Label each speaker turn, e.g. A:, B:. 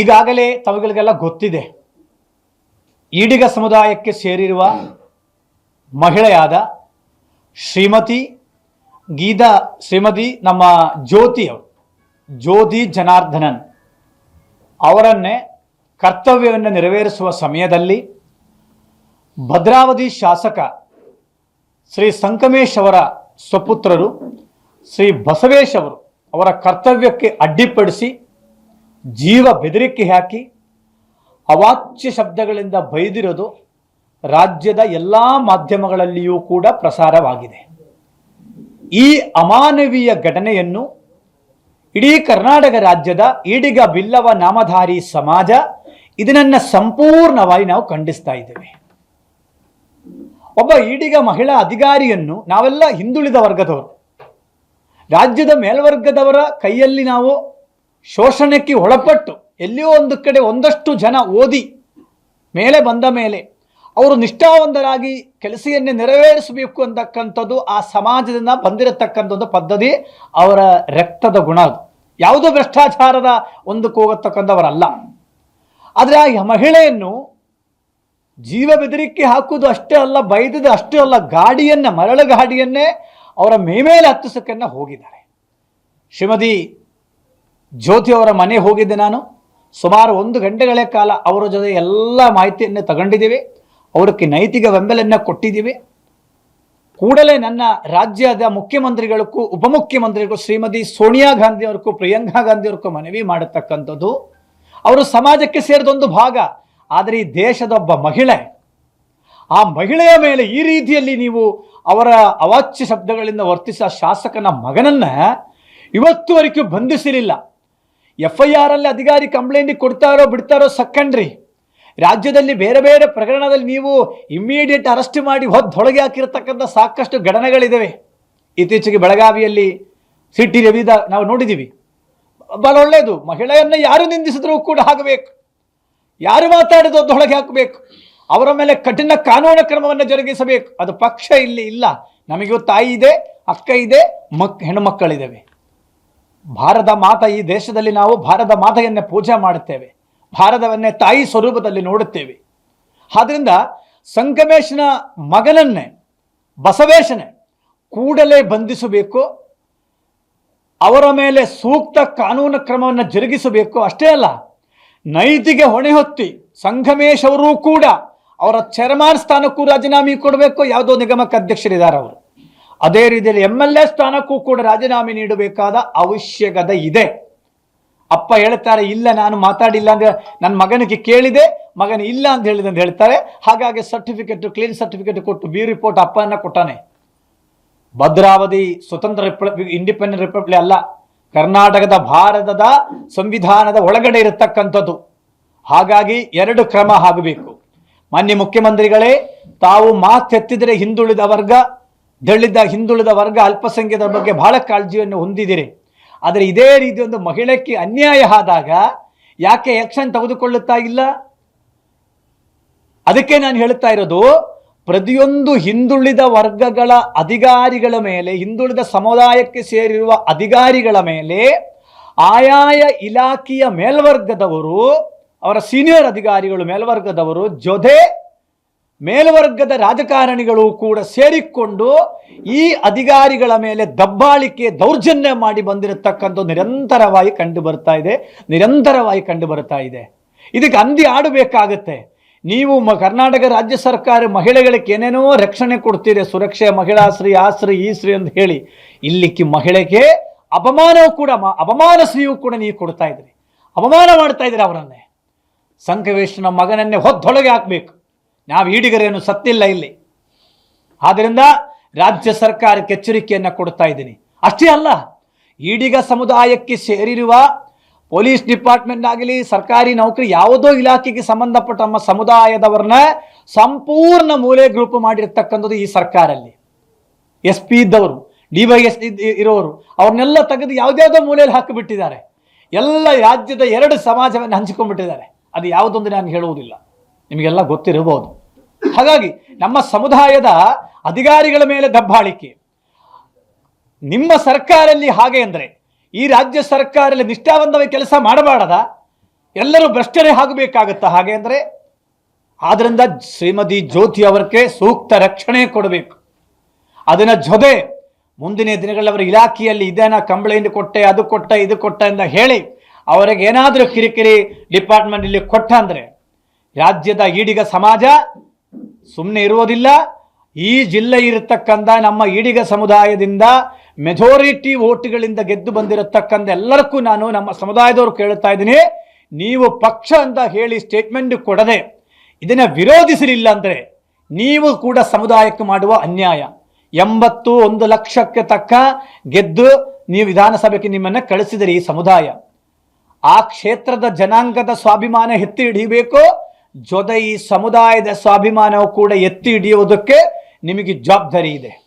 A: ಈಗಾಗಲೇ ತಮಗಳಿಗೆಲ್ಲ ಗೊತ್ತಿದೆ. ಈಡಿಗ ಸಮುದಾಯಕ್ಕೆ ಸೇರಿರುವ ಮಹಿಳೆಯಾದ ಶ್ರೀಮತಿ ಗೀತಾ, ಶ್ರೀಮತಿ ನಮ್ಮ ಜ್ಯೋತಿ ಅವರು, ಜ್ಯೋತಿ ಜನಾರ್ದನನ್, ಅವರನ್ನೇ ಕರ್ತವ್ಯವನ್ನು ನೆರವೇರಿಸುವ ಸಮಯದಲ್ಲಿ ಭದ್ರಾವತಿ ಶಾಸಕ ಶ್ರೀ ಸಂಕಮೇಶ್ ಅವರ ಸ್ವಪುತ್ರರು, ಶ್ರೀ ಬಸವೇಶ್ ಅವರು ಅವರ ಕರ್ತವ್ಯಕ್ಕೆ ಅಡ್ಡಿಪಡಿಸಿ ಜೀವ ಬೆದರಿಕೆ ಹಾಕಿ ಅವಾಚ್ಯ ಶಬ್ದಗಳಿಂದ ಬೈದಿರೋದು ರಾಜ್ಯದ ಎಲ್ಲ ಮಾಧ್ಯಮಗಳಲ್ಲಿಯೂ ಕೂಡ ಪ್ರಸಾರವಾಗಿದೆ. ಈ ಅಮಾನವೀಯ ಘಟನೆಯನ್ನು ಇಡೀ ಕರ್ನಾಟಕ ರಾಜ್ಯದ ಈಡಿಗ ಬಿಲ್ಲವ ನಾಮಧಾರಿ ಸಮಾಜ ಇದನ್ನ ಸಂಪೂರ್ಣವಾಗಿ ನಾವು ಖಂಡಿಸ್ತಾ ಇದ್ದೇವೆ. ಒಬ್ಬ ಈಡಿಗ ಮಹಿಳಾ ಅಧಿಕಾರಿಯನ್ನು ನಾವೆಲ್ಲ ಹಿಂದುಳಿದ ವರ್ಗದವರು. ರಾಜ್ಯದ ಮೇಲ್ವರ್ಗದವರ ಕೈಯಲ್ಲಿ ನಾವು ಶೋಷಣೆಗೆ ಒಳಪಟ್ಟು ಎಲ್ಲಿಯೋ ಒಂದು ಕಡೆ ಒಂದಷ್ಟು ಜನ ಓದಿ ಮೇಲೆ ಬಂದ ಮೇಲೆ ಅವರು ನಿಷ್ಠಾವಂತರಾಗಿ ಕೆಲಸವನ್ನೇ ನೆರವೇರಿಸಬೇಕು ಅಂತಕ್ಕಂಥದ್ದು ಆ ಸಮಾಜದಿಂದ ಬಂದಿರತಕ್ಕಂಥದ್ದು ಪದ್ಧತಿ ಅವರ ರಕ್ತದ ಗುಣ ಅದು. ಯಾವುದೋ ಭ್ರಷ್ಟಾಚಾರದ ಒಂದಕ್ಕೆ ಹೋಗತಕ್ಕಂಥವರಲ್ಲ. ಆದರೆ ಆ ಮಹಿಳೆಯನ್ನು ಜೀವ ಬೆದರಿಕೆ ಹಾಕುವುದು ಅಷ್ಟೇ ಅಲ್ಲ ಬೈದದ ಅಷ್ಟೇ ಅಲ್ಲ, ಗಾಡಿಯನ್ನು ಮರಳು ಗಾಡಿಯನ್ನೇ ಅವರ ಮೇಮೇಲೆ ಹತ್ತಿಸಕ್ಕನ್ನು ಹೋಗಿದ್ದಾರೆ. ಶ್ರೀಮತಿ ಜ್ಯೋತಿ ಅವರ ಮನೆ ಹೋಗಿದ್ದೆ ನಾನು. ಸುಮಾರು ಒಂದು ಗಂಟೆಗಳ ಕಾಲ ಅವರ ಜೊತೆ ಎಲ್ಲ ಮಾಹಿತಿಯನ್ನು ತಗೊಂಡಿದ್ದೀವಿ. ಅವರಿಗೆ ನೈತಿಕ ಬೆಂಬಲನ್ನು ಕೊಟ್ಟಿದ್ದೀವಿ. ಕೂಡಲೇ ನನ್ನ ರಾಜ್ಯದ ಮುಖ್ಯಮಂತ್ರಿಗಳಿಗೂ ಉಪಮುಖ್ಯಮಂತ್ರಿಗಳಿಗೂ ಶ್ರೀಮತಿ ಸೋನಿಯಾ ಗಾಂಧಿ ಅವ್ರಿಗೂ ಪ್ರಿಯಾಂಕಾ ಗಾಂಧಿ ಅವ್ರಿಗೂ ಮನವಿ ಮಾಡತಕ್ಕಂಥದ್ದು. ಅವರು ಸಮಾಜಕ್ಕೆ ಸೇರಿದೊಂದು ಭಾಗ. ಆದರೆ ಈ ದೇಶದ ಒಬ್ಬ ಮಹಿಳೆ, ಆ ಮಹಿಳೆಯ ಮೇಲೆ ಈ ರೀತಿಯಲ್ಲಿ ನೀವು ಅವರ ಅವಾಚ್ಯ ಶಬ್ದಗಳಿಂದ ವರ್ತಿಸಿದ ಶಾಸಕನ ಮಗನನ್ನ ಇವತ್ತುವರೆಗೂ ಬಂಧಿಸಲಿಲ್ಲ ಎಫ್ ಐ ಆರಲ್ಲಿ ಅಧಿಕಾರಿ ಕಂಪ್ಲೇಂಟ್ ಕೊಡ್ತಾರೋ ಬಿಡ್ತಾರೋ ಸೆಕೆಂಡ್ರಿ ರಾಜ್ಯದಲ್ಲಿ ಬೇರೆ ಬೇರೆ ಪ್ರಕರಣದಲ್ಲಿ ನೀವು ಇಮ್ಮಿಡಿಯೇಟ್ ಅರೆಸ್ಟ್ ಮಾಡಿ ಹೊದ್ದೊಳಗೆ ಹಾಕಿರತಕ್ಕಂಥ ಸಾಕಷ್ಟು ಘಟನೆಗಳಿದ್ದಾವೆ ಇತ್ತೀಚೆಗೆ ಬೆಳಗಾವಿಯಲ್ಲಿ ಸಿಟಿ ರವಿದ ನಾವು ನೋಡಿದ್ದೀವಿ ಬಹಳ ಒಳ್ಳೆಯದು. ಮಹಿಳೆಯನ್ನು ಯಾರು ನಿಂದಿಸಿದ್ರೂ ಕೂಡ ಆಗಬೇಕು ಯಾರು ಮಾತಾಡಿದ ಅದರೊಳಗೆ ಹಾಕಬೇಕು. ಅವರ ಮೇಲೆ ಕಠಿಣ ಕಾನೂನು ಕ್ರಮವನ್ನು ಜರುಗಿಸಬೇಕು. ಅದು ಪಕ್ಷ ಇಲ್ಲಿ ಇಲ್ಲ. ನಮಗೂ ತಾಯಿ ಇದೆ, ಅಕ್ಕ ಇದೆ, ಮಕ್ ಹೆಣ್ಣುಮಕ್ಕಳಿದ್ದಾವೆ ಭಾರತ ಮಾತ ಈ ದೇಶದಲ್ಲಿ ನಾವು ಭಾರತ ಮಾತೆಯನ್ನೇ ಪೂಜೆ ಮಾಡುತ್ತೇವೆ. ಭಾರತವನ್ನೇ ತಾಯಿ ಸ್ವರೂಪದಲ್ಲಿ ನೋಡುತ್ತೇವೆ. ಆದ್ದರಿಂದ ಸಂಗಮೇಶನ ಮಗನನ್ನೇ, ಬಸವೇಶನೇ ಕೂಡಲೇ ಬಂಧಿಸಬೇಕು. ಅವರ ಮೇಲೆ ಸೂಕ್ತ ಕಾನೂನು ಕ್ರಮವನ್ನು ಜರುಗಿಸಬೇಕು. ಅಷ್ಟೇ ಅಲ್ಲ, ನೈತಿಗೆ ಹೊಣೆ ಹೊತ್ತಿ ಸಂಗಮೇಶ್ ಅವರೂ ಕೂಡ ಅವರ ಚೇರ್ಮನ್ ಸ್ಥಾನಕ್ಕೂ ರಾಜೀನಾಮೆ ಕೊಡಬೇಕು. ಯಾವುದೋ ನಿಗಮಕ್ಕೆ ಅಧ್ಯಕ್ಷರಿದ್ದಾರೆ ಅವರು. ಅದೇ ರೀತಿಯಲ್ಲಿ ಎಂ ಎಲ್ ಎ ಸ್ಥಾನಕ್ಕೂ ಕೂಡ ರಾಜೀನಾಮೆ ನೀಡಬೇಕಾದ ಅವಶ್ಯಕತೆ ಇದೆ. ಅಪ್ಪ ಹೇಳ್ತಾರೆ, ಇಲ್ಲ, ನಾನು ಮಾತಾಡಿಲ್ಲ ಅಂದ್ರೆ ನನ್ನ ಮಗನಿಗೆ ಕೇಳಿದೆ, ಮಗನ ಇಲ್ಲ ಅಂತ ಹೇಳಿದೆ ಅಂತ ಹೇಳ್ತಾರೆ. ಹಾಗಾಗಿ ಸರ್ಟಿಫಿಕೇಟ್ ಕ್ಲೀನ್ ಸರ್ಟಿಫಿಕೇಟ್ ಕೊಟ್ಟು ಬಿ ರಿಪೋರ್ಟ್ ಅಪ್ಪನ ಕೊಟ್ಟಾನೆ. ಭದ್ರಾವತಿ ಸ್ವತಂತ್ರ ರಿಪಬ್ಲಿಕ್ ಇಂಡಿಪೆಂಡೆಂಟ್ ರಿಪಬ್ಲಿಕ್ ಅಲ್ಲ, ಕರ್ನಾಟಕದ ಭಾರತದ ಸಂವಿಧಾನದ ಒಳಗಡೆ ಇರತಕ್ಕಂಥದ್ದು. ಹಾಗಾಗಿ ಎರಡು ಕ್ರಮ ಆಗಬೇಕು. ಮಾನ್ಯ ಮುಖ್ಯಮಂತ್ರಿಗಳೇ, ತಾವು ಮಾತೆತ್ತಿದರೆ ಹಿಂದುಳಿದ ವರ್ಗ ದಳಿದ ಹಿಂದುಳಿದ ವರ್ಗ ಅಲ್ಪಸಂಖ್ಯಾತರ ಬಗ್ಗೆ ಬಹಳ ಕಾಳಜಿಯನ್ನು ಹೊಂದಿದ್ದೀರಿ. ಆದರೆ ಇದೇ ರೀತಿ ಒಂದು ಮಹಿಳೆಗೆ ಅನ್ಯಾಯ ಆದಾಗ ಯಾಕೆ ಆಕ್ಷನ್ ತೆಗೆದುಕೊಳ್ಳುತ್ತಾ ಇಲ್ಲ? ಅದಕ್ಕೆ ನಾನು ಹೇಳ್ತಾ ಇರೋದು, ಪ್ರತಿಯೊಂದು ಹಿಂದುಳಿದ ವರ್ಗಗಳ ಅಧಿಕಾರಿಗಳ ಮೇಲೆ, ಹಿಂದುಳಿದ ಸಮುದಾಯಕ್ಕೆ ಸೇರಿರುವ ಅಧಿಕಾರಿಗಳ ಮೇಲೆ ಆಯಾಯ ಇಲಾಖೆಯ ಮೇಲ್ವರ್ಗದವರು, ಅವರ ಸೀನಿಯರ್ ಅಧಿಕಾರಿಗಳು ಮೇಲ್ವರ್ಗದವರು ಜೊತೆ ಮೇಲ್ವರ್ಗದ ರಾಜಕಾರಣಿಗಳು ಕೂಡ ಸೇರಿಕೊಂಡು ಈ ಅಧಿಕಾರಿಗಳ ಮೇಲೆ ದಬ್ಬಾಳಿಕೆ ದೌರ್ಜನ್ಯ ಮಾಡಿ ಬಂದಿರತಕ್ಕಂಥ ನಿರಂತರವಾಗಿ ಕಂಡು ಬರ್ತಾ ಇದೆ, ನಿರಂತರವಾಗಿ ಕಂಡು ಬರ್ತಾ ಇದೆ. ಇದಕ್ಕೆ ಅಂದಿ ಆಡಬೇಕಾಗತ್ತೆ ನೀವು ಮ ಕರ್ನಾಟಕ ರಾಜ್ಯ ಸರ್ಕಾರ ಮಹಿಳೆಗಳಿಗೆ ಏನೇನೋ ರಕ್ಷಣೆ ಕೊಡ್ತೀರಿ, ಸುರಕ್ಷೆ ಮಹಿಳಾಶ್ರೀ ಆಶ್ರೀ ಈ ಶ್ರೀ ಅಂತ ಹೇಳಿ, ಇಲ್ಲಿಕ್ಕೆ ಮಹಿಳೆಗೆ ಅಪಮಾನವೂ ಕೂಡ ಅಪಮಾನ ಶ್ರೀಯೂ ಕೂಡ ನೀವು ಕೊಡ್ತಾ ಇದ್ರಿ. ಅಪಮಾನ ಮಾಡ್ತಾ ಇದ್ದೀರಿ ಅವರನ್ನೇ. ಸಂಕವೇಶನ ಮಗನನ್ನೇ ಹೊದ್ದೊಳಗೆ ಹಾಕಬೇಕು. ನಾವು ಈಡಿಗರೇನು ಸತ್ತಿಲ್ಲ ಇಲ್ಲಿ. ಆದ್ದರಿಂದ ರಾಜ್ಯ ಸರ್ಕಾರಕ್ಕೆ ಎಚ್ಚರಿಕೆಯನ್ನು ಕೊಡ್ತಾ ಇದ್ದೀನಿ. ಅಷ್ಟೇ ಅಲ್ಲ, ಈಡಿಗ ಸಮುದಾಯಕ್ಕೆ ಸೇರಿರುವ ಪೊಲೀಸ್ ಡಿಪಾರ್ಟ್ಮೆಂಟ್ ಆಗಲಿ, ಸರ್ಕಾರಿ ನೌಕರಿ ಯಾವುದೋ ಇಲಾಖೆಗೆ ಸಂಬಂಧಪಟ್ಟ ನಮ್ಮ ಸಮುದಾಯದವರನ್ನ ಸಂಪೂರ್ಣ ಮೂಲೆ ಗ್ರೂಪ್ ಮಾಡಿರ್ತಕ್ಕಂಥದ್ದು ಈ ಸರ್ಕಾರಲ್ಲಿ ಎಸ್ ಪಿ ಇದ್ದವರು, ಡಿ ವೈ ಎಸ್ ಇರೋರು, ಅವ್ರನ್ನೆಲ್ಲ ತೆಗೆದು ಯಾವುದ್ಯಾವುದೋ ಮೂಲೆಯಲ್ಲಿ ಹಾಕಿಬಿಟ್ಟಿದ್ದಾರೆ. ಎಲ್ಲ ರಾಜ್ಯದ ಎರಡು ಸಮಾಜವನ್ನು ಹಂಚಿಕೊಂಡ್ಬಿಟ್ಟಿದ್ದಾರೆ. ಅದು ಯಾವುದೊಂದು ನಾನು ಹೇಳುವುದಿಲ್ಲ. ನಿಮಗೆಲ್ಲ ಗೊತ್ತಿರಬಹುದು. ಹಾಗಾಗಿ ನಮ್ಮ ಸಮುದಾಯದ ಅಧಿಕಾರಿಗಳ ಮೇಲೆ ದಬ್ಬಾಳಿಕೆ. ನಿಮ್ಮ ಸರ್ಕಾರಲ್ಲಿ ಹಾಗೆ ಅಂದರೆ ಈ ರಾಜ್ಯ ಸರ್ಕಾರದಲ್ಲಿ ನಿಷ್ಠಾವಂತವಾಗಿ ಕೆಲಸ ಮಾಡಬಾರದ? ಎಲ್ಲರೂ ಭ್ರಷ್ಟರೇ ಆಗಬೇಕಾಗುತ್ತಾ ಹಾಗೆ ಅಂದರೆ? ಆದ್ದರಿಂದ ಶ್ರೀಮತಿ ಜ್ಯೋತಿ ಅವರಿಗೆ ಸೂಕ್ತ ರಕ್ಷಣೆ ಕೊಡಬೇಕು. ಅದನ್ನ ಜೊತೆ ಮುಂದಿನ ದಿನಗಳಲ್ಲಿ ಅವರ ಇಲಾಖೆಯಲ್ಲಿ ಇದೇನ ಕಂಪ್ಲೇಂಟ್ ಕೊಟ್ಟೆ, ಅದು ಕೊಟ್ಟ, ಇದು ಕೊಟ್ಟ ಅಂತ ಹೇಳಿ ಅವರಿಗೆ ಏನಾದರೂ ಕಿರಿಕಿರಿ ಡಿಪಾರ್ಟ್ಮೆಂಟ್ ಇಲ್ಲಿ ಕೊಟ್ಟ ಅಂದ್ರೆ ರಾಜ್ಯದ ಈಡಿಗ ಸಮಾಜ ಸುಮ್ಮನೆ ಇರುವುದಿಲ್ಲ. ಈ ಜಿಲ್ಲೆ ಇರತಕ್ಕಂಥ ನಮ್ಮ ಈಡಿಗ ಸಮುದಾಯದಿಂದ ಮೆಜಾರಿಟಿ ಓಟ್ಗಳಿಂದ ಗೆದ್ದು ಬಂದಿರತಕ್ಕಂಥ ಎಲ್ಲರಕ್ಕೂ ನಾನು ನಮ್ಮ ಸಮುದಾಯದವರು ಕೇಳುತ್ತಾ ಇದ್ದೀನಿ. ನೀವು ಪಕ್ಷ ಅಂತ ಹೇಳಿ ಸ್ಟೇಟ್ಮೆಂಟ್ ಕೊಡದೆ ಇದನ್ನ ವಿರೋಧಿಸಲಿಲ್ಲ ಅಂದರೆ ನೀವು ಕೂಡ ಸಮುದಾಯಕ್ಕೆ ಮಾಡುವ ಅನ್ಯಾಯ. ಎಂಬತ್ತು ಒಂದು ಲಕ್ಷಕ್ಕೆ ತಕ್ಕ ಗೆದ್ದು ನೀವು ವಿಧಾನಸಭೆಗೆ ನಿಮ್ಮನ್ನು ಕಳಿಸಿದಿರಿ ಈ ಸಮುದಾಯ. ಆ ಕ್ಷೇತ್ರದ ಜನಾಂಗದ ಸ್ವಾಭಿಮಾನ ಎತ್ತಿ ಹಿಡಿಯಬೇಕು. ಜೊತೆ ಈ ಸಮುದಾಯದ ಸ್ವಾಭಿಮಾನವು ಕೂಡ ಎತ್ತಿ ಹಿಡಿಯುವುದಕ್ಕೆ ನಿಮಗೆ ಜವಾಬ್ದಾರಿ ಇದೆ.